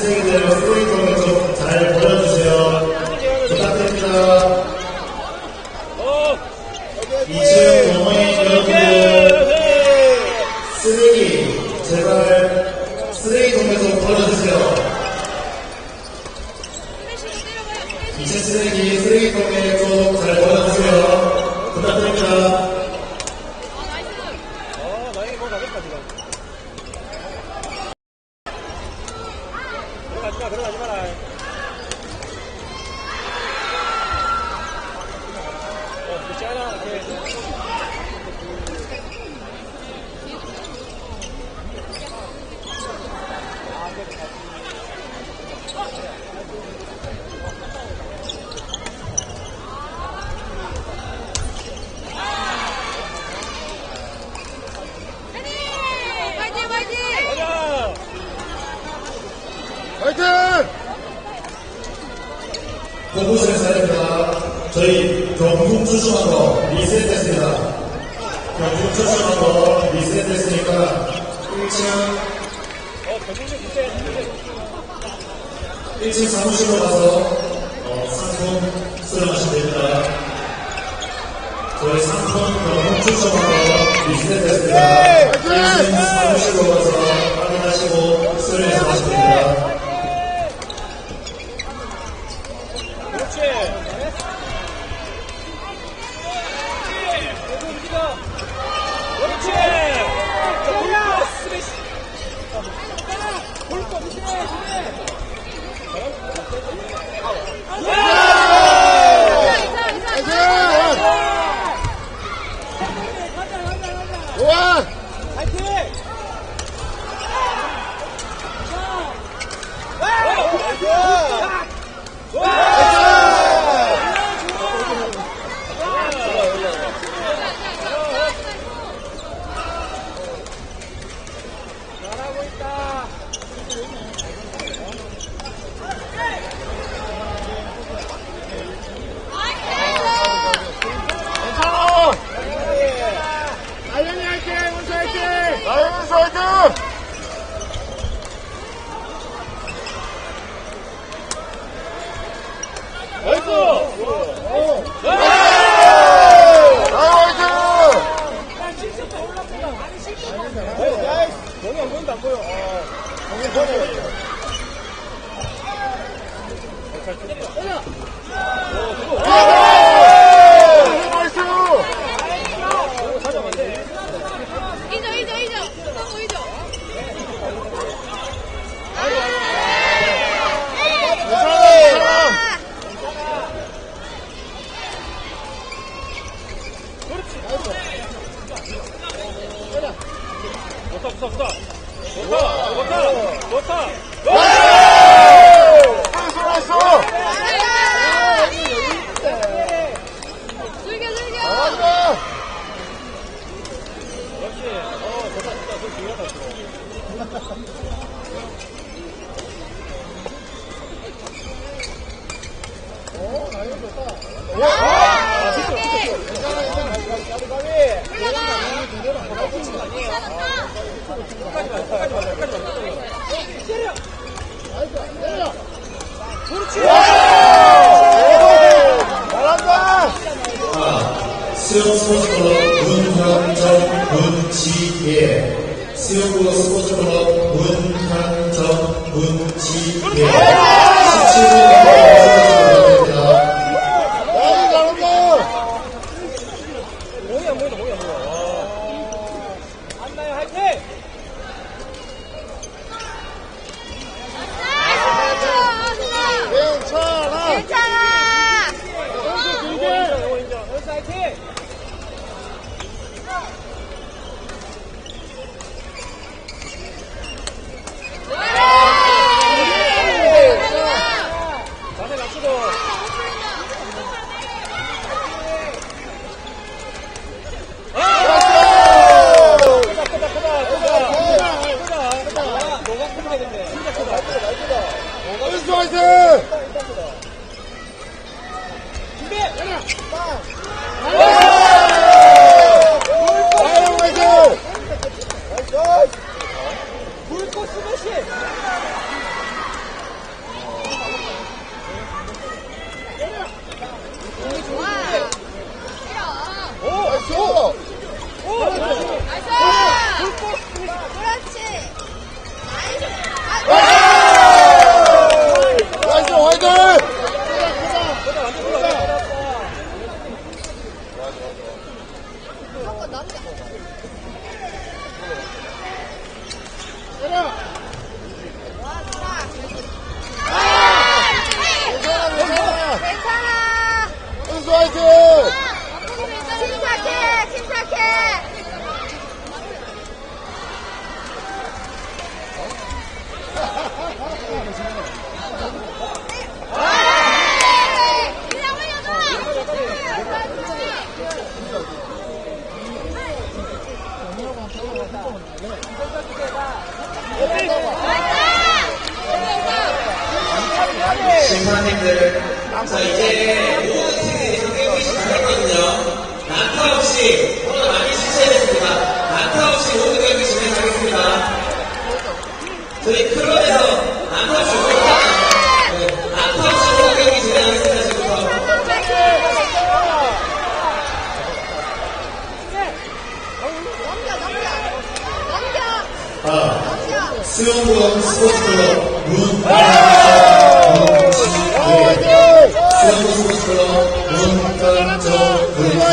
Gracias. 快快点来你快来 홍보실에서입니다. 저희 경북 출신하고 리셋했습니다. 경북 출신하고 리셋했으니까 1층 1층 사무실로 가서 어, 상품 수령하시면 됩니다. 저희 상품 경북 출신하고 리셋했습니다. 예! 우와! 파이팅! 와! 파이팅! 수영 스포츠클럽 문현정 문지혜 수영부 스포츠클럽 문현정 문지혜 我们帅哥 수영구역 스포츠클럽. 문, 화이팅! 수영구 스포츠클럽. 은수 화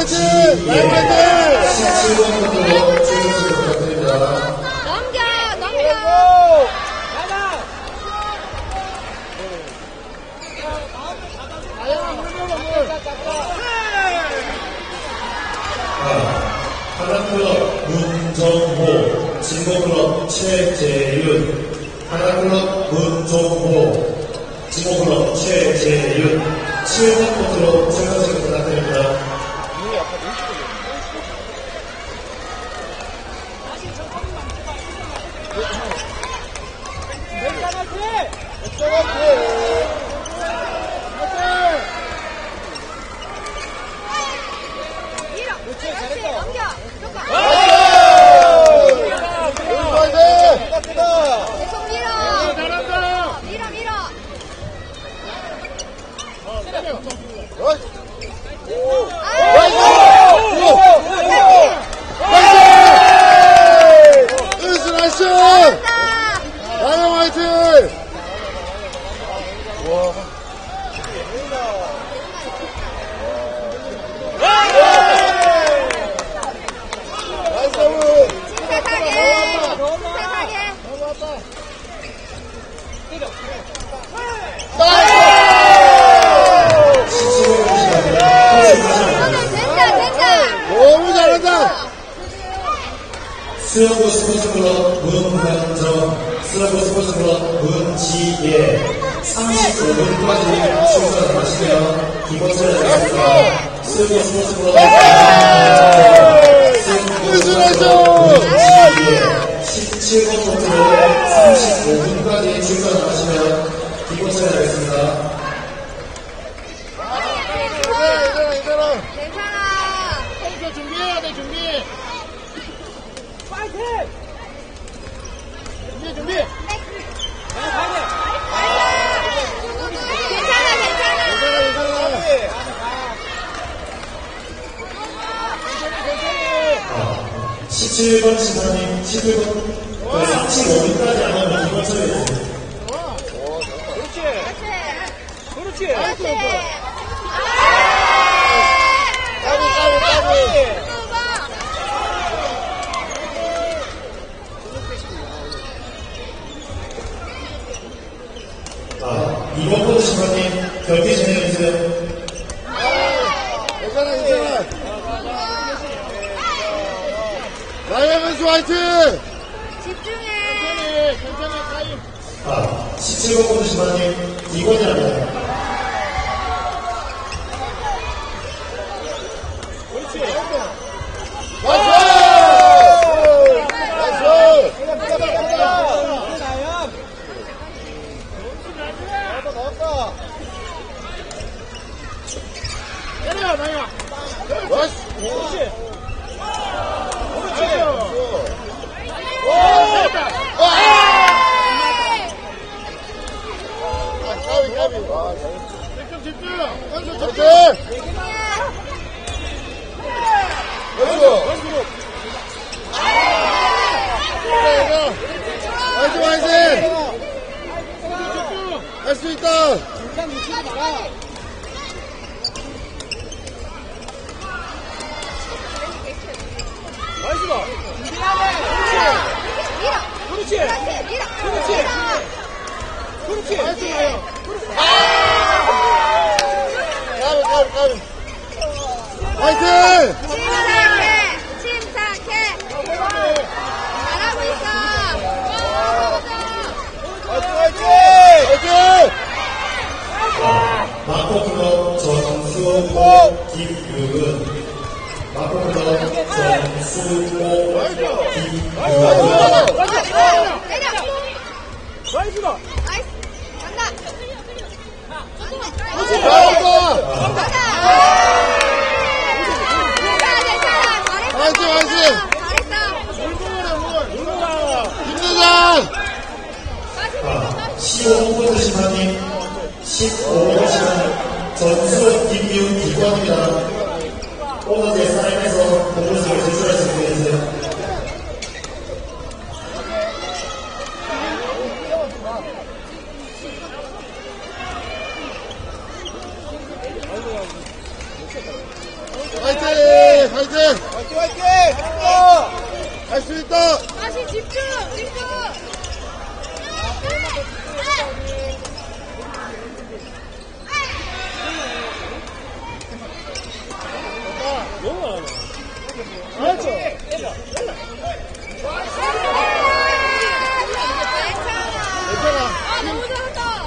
밀어 그렇지 넘겨 무조건 은수 화이팅! 계속 밀어 잘한다! 밀어 밀어 은수 나이스! 잘한다 나영 화이팅! 나이스 더블! 침착하게 침착하게 오늘 된다 된다 너무 잘한다! 수영구 스포츠클럽 문강정, 수영구 스포츠클럽 문지예, 35분까지 출전 하시면 기본 차례하겠습니다. 수영구 스포츠클럽 은수 나이스! 문지예, 17번 코트로 35분까지 출전 하시면 기본 차례하겠습니다. 17번 심사님, 11번, 35분까지 안 하면 기본 차례해주세요. 그렇지. 그렇지 그렇지. 그렇지 까비 까비 까비 아, 이번 코트 심사님, 경기 진행해주세요. 괜찮아 괜찮아 나영 은수 화이팅 집중해 괜찮아 타임 아, 17번 코트 심사님, 이건이 아니에 파이팅! 침착해! 침착해! 잘하고 있어! 화이팅! 화이팅! 마포클럽 전수호 김유은 마포클럽 전수호 김유은 나이스! 나이스! 간다! 조금만! 조금만! 간다! 화이팅, 화이팅! 힘내자! 15호 심판님, 15호 심판 전수 임유 기관입니다. 오늘 내 사인에서 보고서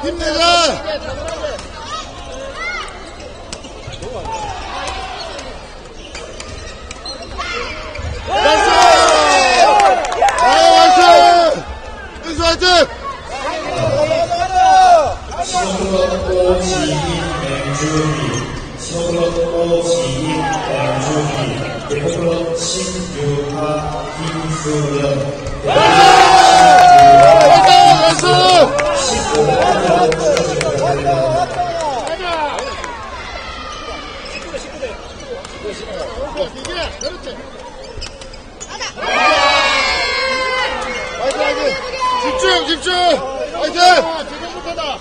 힘내자! 나이스! 아, 화이팅! 은수 맹주기, 대포로 신유하 그렇지. 화이팅 화이팅! 집중 집중! 화이팅! 지금부터다!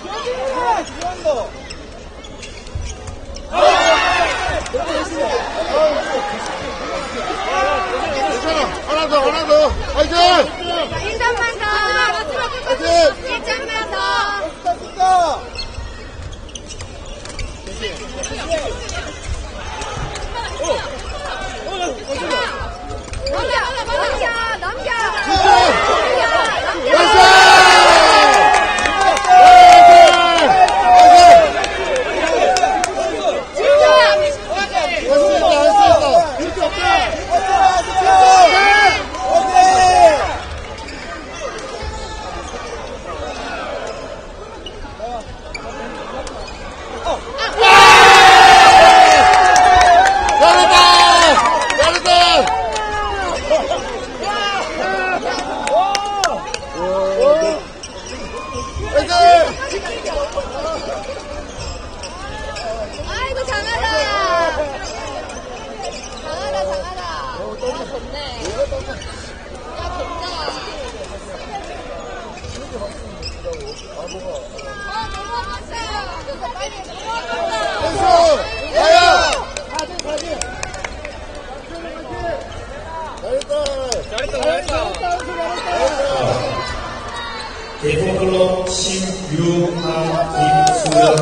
대포클럽 신유하 김수연,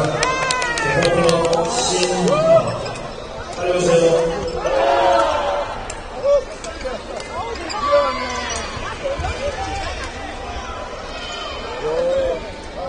대포클럽 신유하, 알려주세요. 아,